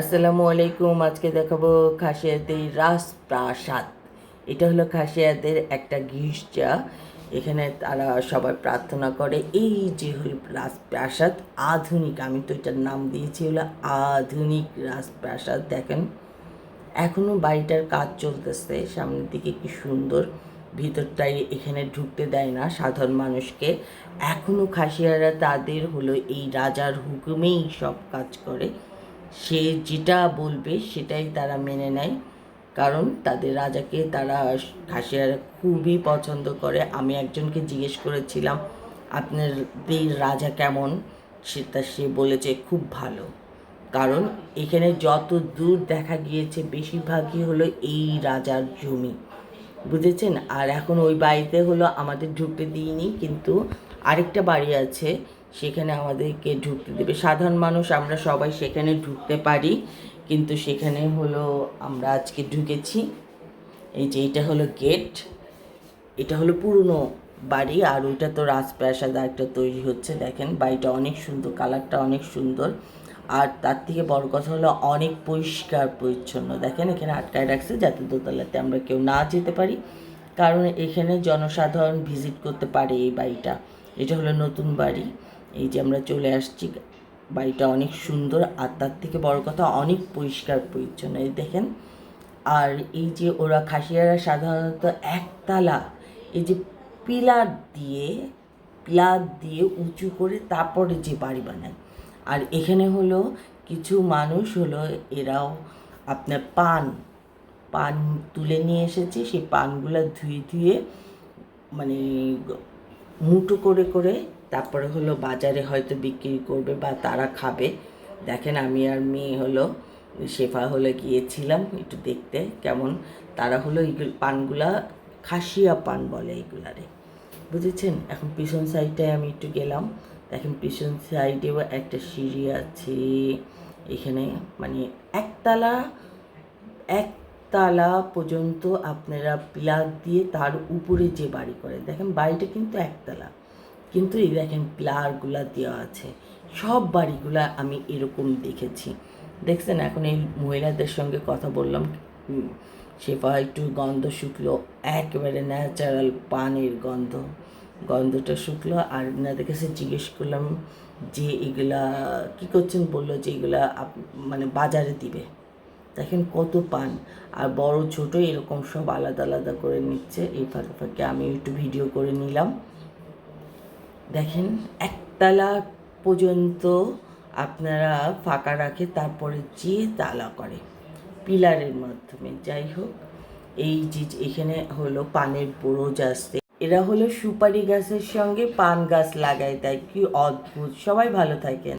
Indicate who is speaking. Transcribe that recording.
Speaker 1: আসসালামু আলাইকুম, আজকে দেখাবো খাসিয়াদের রাজপ্রাসাদ। এটা হলো খাসিয়াদের একটা গির্জা। এখানে তারা সবাই প্রার্থনা করে, এই যে হলো রাজপ্রাসাদ, আধুনিক। আমি তো এটার নাম দিয়েছি, হলো আধুনিক রাজপ্রাসাদ। দেখেন এখনও বাড়িটার কাজ চলতেছে, সামনের দিকে কি সুন্দর। ভিতরটাই এখানে ঢুকতে দেয় না সাধারণ মানুষকে। এখনও খাসিয়ারা তাদের হলো এই রাজার হুকুমেই সব কাজ করে। সে যেটা বলবে সেটাই তারা মেনে নেয়, কারণ তাদের রাজাকে তারা খাসিয়ারা খুবই পছন্দ করে। আমি একজনকে জিজ্ঞেস করেছিলাম, আপনাদের রাজা কেমন? সেটা সে বলেছে, খুব ভালো। কারণ এখানে যত দূর দেখা গিয়েছে, বেশিরভাগই হলো এই রাজার জমি, বুঝেছেন? আর এখন ওই বাড়িতে হলো আমাদের ঢুকতে দিইনি, কিন্তু আরেকটা বাড়ি আছে সেখানে আমাদেরকে ঢুকতে দেবে। সাধারণ মানুষ আমরা সবাই সেখানে ঢুকতে পারি, কিন্তু সেখানে হলো আমরা আজকে ঢুকেছি। এই যে এটা হলো গেট, এটা হলো পুরনো বাড়ি, আর ওইটা তো রাজপ্রাসাদ একটা তৈরি হচ্ছে, দেখেন বাড়িটা অনেক সুন্দর, কালারটা অনেক সুন্দর। আর তার থেকে বড় কথা হলো অনেক পরিষ্কার পরিচ্ছন্ন, দেখেন এখানে আটকায় রাখছে যাতে দোতলাতে আমরা কেউ না যেতে পারি, কারণ এখানে জনসাধারণ ভিজিট করতে পারে এই বাড়িটা। এটা হলো নতুন বাড়ি। এই যে আমরা চলে আসছি, বাড়িটা অনেক সুন্দর, আর তার থেকে বড় কথা অনেক পরিষ্কার পরিচ্ছন্ন, এই দেখেন। আর এই যে ওরা খাসিয়ারা সাধারণত একতলা, এই যে পিলার দিয়ে পিলার দিয়ে উঁচু করে তারপরে যে বাড়ি বানায়। আর এখানে হলো কিছু মানুষ হলো, এরাও আপনার পান পান তুলে নিয়ে এসেছে, সেই পানগুলো ধুয়ে ধুয়ে মানে মুঠো করে করে তারপরে হলো বাজারে হয়তো বিক্রি করবে বা তারা খাবে। দেখেন আমি আর মেয়ে হলো, শেফা হলে গিয়েছিলাম একটু দেখতে, কেমন তারা হলো এইগুলো পানগুলা খাসিয়া পান বলে এইগুলারে। বুঝেছেন? এখন পিছন সাইডটায় আমি একটু গেলাম, দেখেন পিছন সাইডেও একটা সিঁড়ি আছে, এখানে মানে একতলা একতলা পর্যন্ত আপনারা পিলার দিয়ে তার উপরে যে বাড়ি করে, দেখেন বাড়িটা কিন্তু একতলা। কিন্তু এই দেখেন পিলারগুলা দেওয়া আছে। সব বাড়িগুলা আমি এরকম দেখেছি। দেখছেন, এখন এই মহিলাদের সঙ্গে কথা বললাম শেফা একটু গন্ধ শুকলো, একেবারে ন্যাচারাল পানের গন্ধ। গন্ধটা শুকলো, আর এনাদের কাছে জিজ্ঞেস করলাম যে এগুলা, কী করছেন? বলল যে এগুলা মানে বাজারে দিবে। দেখেন কত পান। আর বড় ছোট এরকম সব আলাদা আলাদা করে নিচ্ছে। এই ফাঁকে ফাঁকে আমি একটু ভিডিও করে নিলাম। দেখেন, একতলা পর্যন্ত আপনারা ফাঁকা রাখে, তারপরে যে তালা করে। পিলারের মাধ্যমে, যাই হোক, এই যে এখানে হলো পানের বরজ যাচ্ছে এরা হলো সুপারি গাছের সঙ্গে পান গাছ লাগায়, তাই কি অদ্ভুত। সবাই ভালো থাকেন।